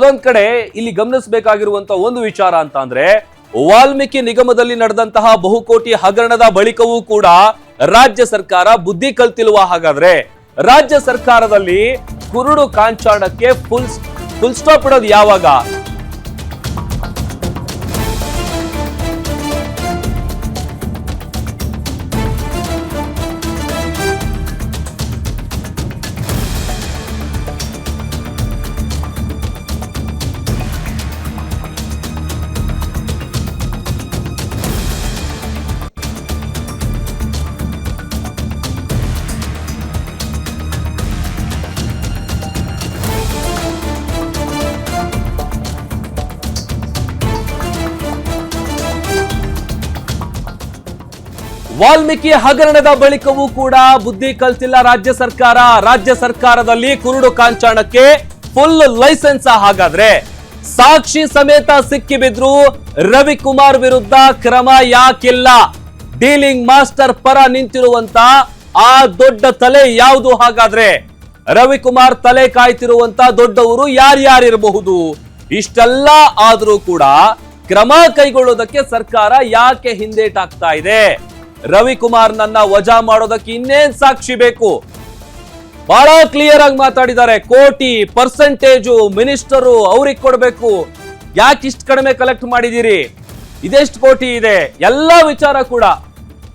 ಅದೊಂದ್ ಕಡೆ ಇಲ್ಲಿ ಗಮನಿಸಬೇಕಾಗಿರುವಂತಹ ಒಂದು ವಿಚಾರ ಅಂತ ಅಂದ್ರೆ, ವಾಲ್ಮೀಕಿ ನಿಗಮದಲ್ಲಿ ನಡೆದಂತಹ ಬಹುಕೋಟಿ ಹಗರಣದ ಬಳಿಕವೂ ಕೂಡ ರಾಜ್ಯ ಸರ್ಕಾರ ಬುದ್ಧಿ ಕಲ್ತಿಲ್ವ? ಹಾಗಾದ್ರೆ ರಾಜ್ಯ ಸರ್ಕಾರದಲ್ಲಿ ಕುರುಡು ಕಾಂಚಾಣಕ್ಕೆ ಫುಲ್ ಫುಲ್ ಸ್ಟಾಪ್ ಇಡೋದು ಯಾವಾಗ? ವಾಲ್ಮೀಕಿ ಹಗರಣದ ಬಳಿಕವೂ ಕೂಡ ಬುದ್ಧಿ ಕಲ್ತಿಲ್ಲ ರಾಜ್ಯ ಸರ್ಕಾರ. ರಾಜ್ಯ ಸರ್ಕಾರದಲ್ಲಿ ಕುರುಡು ಕಾಂಚಾಣಕ್ಕೆ ಫುಲ್ ಲೈಸೆನ್ಸ್ ಹಾಗಾದ್ರೆ. ಸಾಕ್ಷಿ ಸಮೇತ ಸಿಕ್ಕಿಬಿದ್ರು ರವಿಕುಮಾರ್ ವಿರುದ್ಧ ಕ್ರಮ ಯಾಕಿಲ್ಲ. ಡೀಲಿಂಗ್ ಮಾಸ್ಟರ್ ಪರ ನಿಂತಿರುವಂತ ಆ ದೊಡ್ಡ ತಲೆ ಯಾವುದು ಹಾಗಾದ್ರೆ? ರವಿಕುಮಾರ್ ತಲೆ ಕಾಯ್ತಿರುವಂತ ದೊಡ್ಡವರು ಯಾರ್ಯಾರಿರಬಹುದು? ಇಷ್ಟೆಲ್ಲ ಆದರೂ ಕೂಡ ಕ್ರಮ ಕೈಗೊಳ್ಳೋದಕ್ಕೆ ಸರ್ಕಾರ ಯಾಕೆ ಹಿಂದೇಟಾಗ್ತಾ ಇದೆ? ರವಿಕುಮಾರ್ ನನ್ನ ವಜಾ ಮಾಡೋದಕ್ಕೆ ಇನ್ನೇನ್ ಸಾಕ್ಷಿ ಬೇಕು? ಬಹಳ ಕ್ಲಿಯರ್ ಆಗಿ ಮಾತಾಡಿದ್ದಾರೆ. ಕೋಟಿ ಪರ್ಸೆಂಟೇಜು ಮಿನಿಸ್ಟರು ಅವ್ರಿಗೆ ಕೊಡಬೇಕು. ಯಾಕೆ ಇಷ್ಟು ಕಡಿಮೆ ಕಲೆಕ್ಟ್ ಮಾಡಿದಿರಿ ಇದೆಷ್ಟು ಕೋಟಿ ಇದೆ? ಎಲ್ಲ ವಿಚಾರ ಕೂಡ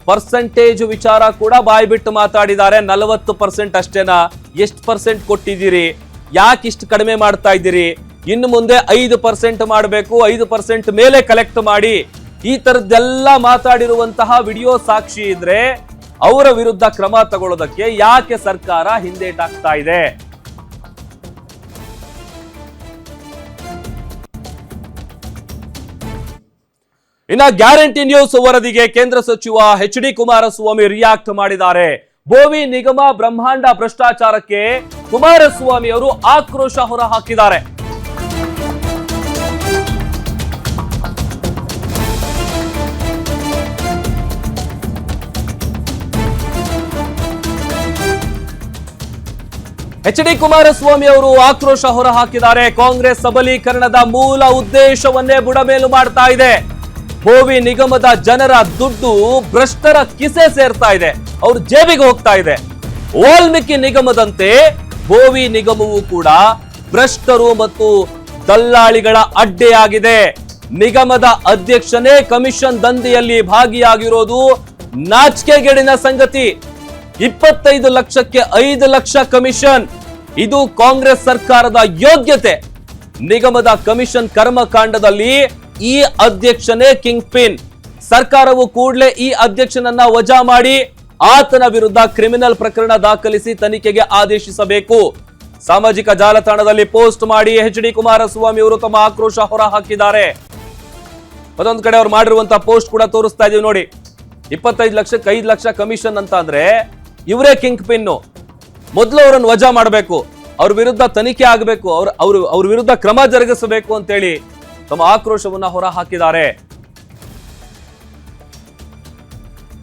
ಪರ್ಸೆಂಟೇಜ್ ವಿಚಾರ ಕೂಡ ಬಾಯಿ ಬಿಟ್ಟು ಮಾತಾಡಿದ್ದಾರೆ. ನಲವತ್ತು ಪರ್ಸೆಂಟ್ ಅಷ್ಟೇನಾ? ಎಷ್ಟು ಪರ್ಸೆಂಟ್ ಕೊಟ್ಟಿದ್ದೀರಿ? ಯಾಕೆ ಇಷ್ಟು ಕಡಿಮೆ ಮಾಡ್ತಾ ಇದ್ದೀರಿ? ಇನ್ನು ಮುಂದೆ ಐದು ಪರ್ಸೆಂಟ್ ಮಾಡಬೇಕು. ಐದು ಪರ್ಸೆಂಟ್ ಮೇಲೆ ಕಲೆಕ್ಟ್ ಮಾಡಿ. ಈ ತರದ್ದೆಲ್ಲ ಮಾತಾಡಿರುವಂತಹ ವಿಡಿಯೋ ಸಾಕ್ಷಿ ಇದ್ರೆ ಅವರ ವಿರುದ್ಧ ಕ್ರಮ ತಗೊಳ್ಳೋದಕ್ಕೆ ಯಾಕೆ ಸರ್ಕಾರ ಹಿಂದೇಟಾಗ್ತಾ ಇದೆ? ಇನ್ನ ಗ್ಯಾರಂಟಿ ನ್ಯೂಸ್ ವರದಿಗೆ ಕೇಂದ್ರ ಸಚಿವ ಎಚ್ ಡಿ ಕುಮಾರಸ್ವಾಮಿ ರಿಯಾಕ್ಟ್ ಮಾಡಿದ್ದಾರೆ. ಬೋವಿ ನಿಗಮ ಬ್ರಹ್ಮಾಂಡ ಭ್ರಷ್ಟಾಚಾರಕ್ಕೆ ಕುಮಾರಸ್ವಾಮಿ ಅವರು ಆಕ್ರೋಶ ಹೊರಹಾಕಿದ್ದಾರೆ. ಎಚ್ ಡಿ ಕುಮಾರಸ್ವಾಮಿ ಅವರು ಆಕ್ರೋಶ ಹೊರಹಾಕಿದ್ದಾರೆ. ಕಾಂಗ್ರೆಸ್ ಸಬಲೀಕರಣದ ಮೂಲ ಉದ್ದೇಶವನ್ನೇ ಬುಡಮೇಲು ಮಾಡ್ತಾ ಇದೆ. ಭೋವಿ ನಿಗಮದ ಜನರ ದುಡ್ಡು ಭ್ರಷ್ಟರ ಕಿಸೆ ಸೇರ್ತಾ ಇದೆ. ಅವ್ರ ಜೇಬಿಗೆ ಹೋಗ್ತಾ ಇದೆ. ವಾಲ್ಮೀಕಿ ನಿಗಮದಂತೆ ಭೋವಿ ನಿಗಮವು ಕೂಡ ಭ್ರಷ್ಟರು ಮತ್ತು ದಲ್ಲಾಳಿಗಳ ಅಡ್ಡೆಯಾಗಿದೆ. ನಿಗಮದ ಅಧ್ಯಕ್ಷನೇ ಕಮಿಷನ್ ದಂಧೆಯಲ್ಲಿ ಭಾಗಿಯಾಗಿರೋದು ನಾಚಿಕೆಗೇಡಿನ ಸಂಗತಿ. ಇಪ್ಪತ್ತೈದು ಲಕ್ಷಕ್ಕೆ ಐದು ಲಕ್ಷ ಕಮಿಷನ್. ಇದು ಕಾಂಗ್ರೆಸ್ ಸರ್ಕಾರದ ಯೋಗ್ಯತೆ. ನಿಗಮದ ಕಮಿಷನ್ ಕರ್ಮಕಾಂಡದಲ್ಲಿ ಈ ಅಧ್ಯಕ್ಷನೇ ಕಿಂಗ್ ಪಿನ್. ಸರ್ಕಾರವು ಕೂಡಲೇ ಈ ಅಧ್ಯಕ್ಷನನ್ನ ವಜಾ ಮಾಡಿ ಆತನ ವಿರುದ್ಧ ಕ್ರಿಮಿನಲ್ ಪ್ರಕರಣ ದಾಖಲಿಸಿ ತನಿಖೆಗೆ ಆದೇಶಿಸಬೇಕು. ಸಾಮಾಜಿಕ ಜಾಲತಾಣದಲ್ಲಿ ಪೋಸ್ಟ್ ಮಾಡಿ ಎಚ್ ಡಿ ಕುಮಾರಸ್ವಾಮಿ ಅವರು ತಮ್ಮ ಆಕ್ರೋಶ ಹೊರ ಹಾಕಿದ್ದಾರೆ ಮತ್ತೊಂದು ಕಡೆ ಅವ್ರು ಮಾಡಿರುವಂತಹ ಪೋಸ್ಟ್ ಕೂಡ ತೋರಿಸ್ತಾ ಇದೀವಿ ನೋಡಿ. ಇಪ್ಪತ್ತೈದು ಲಕ್ಷಕ್ಕೆ ಐದು ಲಕ್ಷ ಕಮಿಷನ್ ಅಂತ ಅಂದ್ರೆ ಇವರೇ ಕಿಂಗ್ ಪಿನ್ನು. ಮೊದಲು ಅವರನ್ನು ವಜಾ ಮಾಡಬೇಕು. ಅವ್ರ ವಿರುದ್ಧ ತನಿಖೆ ಆಗಬೇಕು. ಅವ್ರ ಅವರು ಅವ್ರ ವಿರುದ್ಧ ಕ್ರಮ ಜರುಗಿಸಬೇಕು ಅಂತೇಳಿ ತಮ್ಮ ಆಕ್ರೋಶವನ್ನು ಹೊರ ಹಾಕಿದ್ದಾರೆ